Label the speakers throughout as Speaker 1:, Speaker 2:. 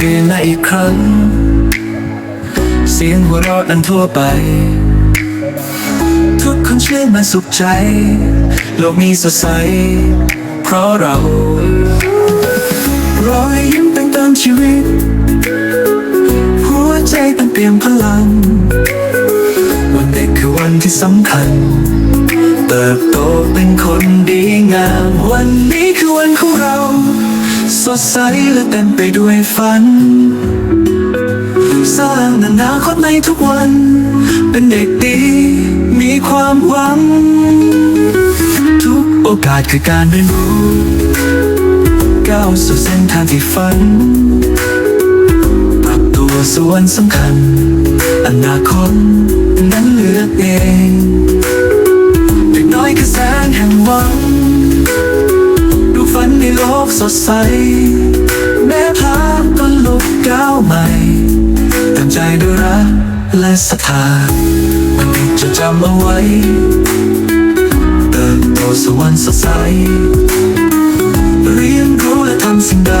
Speaker 1: งมาอีกครั้ง เสียงหัวเราะนั้นทั่วไป ทุกคนชื่นมันสุขใจ โลกนี้สดใส เพราะเรา รอยยิ้มเต็มเติมชีวิต หัวใจเต็มเปี่ยมพลัง วันเด็กคือวันที่สำคัญ เติบโตเป็นคนดีงาม วันนี้คือวัน ดใสและเต็มไปด้วยฝัน สร้างอนาคตในทุกวัน เป็นเด็กดี มีความหวัง ทุกโอกาสคือการเรียนรู้ก้าวสู่เส้นทางที่ฝัน ปรับตัวส่วนสำคัญ อนาคตนั้น โลกสดใส แม้พาดก็ลุกก้าวใหม่เต็มใจด้วยรักและศรัทธาวันนี้จะจำเอาไว้เติบโตสู่วันสดใส เรียนรู้และทำสิ่งใด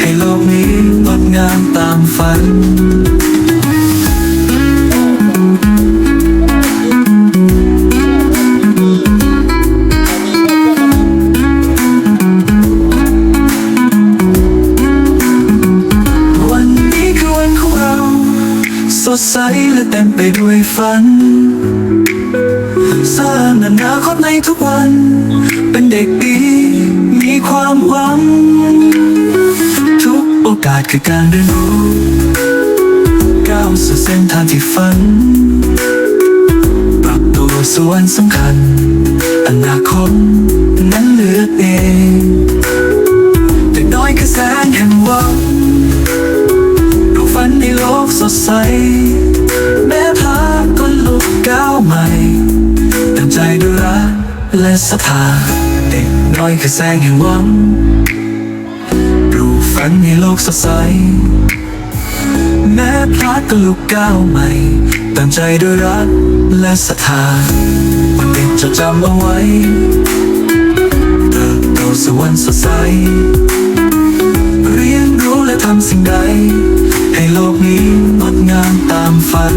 Speaker 1: ให้โลกนี้งดงามตามฝัน ดใสและเต็มไปด้วยฝัน สร้างอนาคตในทุกวัน เป็นเด็กดี มีความหวัง ทุกโอกาสคือการเรียนรู้ก้าวสู่เส้นทางที่ฝัน ปรับตัวส่วนสำคัญ อนาคตนั้นเลือกเอง สดใส แม้พลาดก็ลุกก้าวใหม่เต็มใจด้วยรักและศรัทธาเด็กน้อยคือแสงแห่งหวังดูกฝันในโลกสดใส แม้พลาดก็ลุกก้าวใหม่เต็มใจด้วยรักและศรัทธาวันเด็กจะจำเอาไว้เติบโตสู่วันสดใส เรียนรู้และทำสิ่งใด ให้โลกนี้งดงามตามฝัน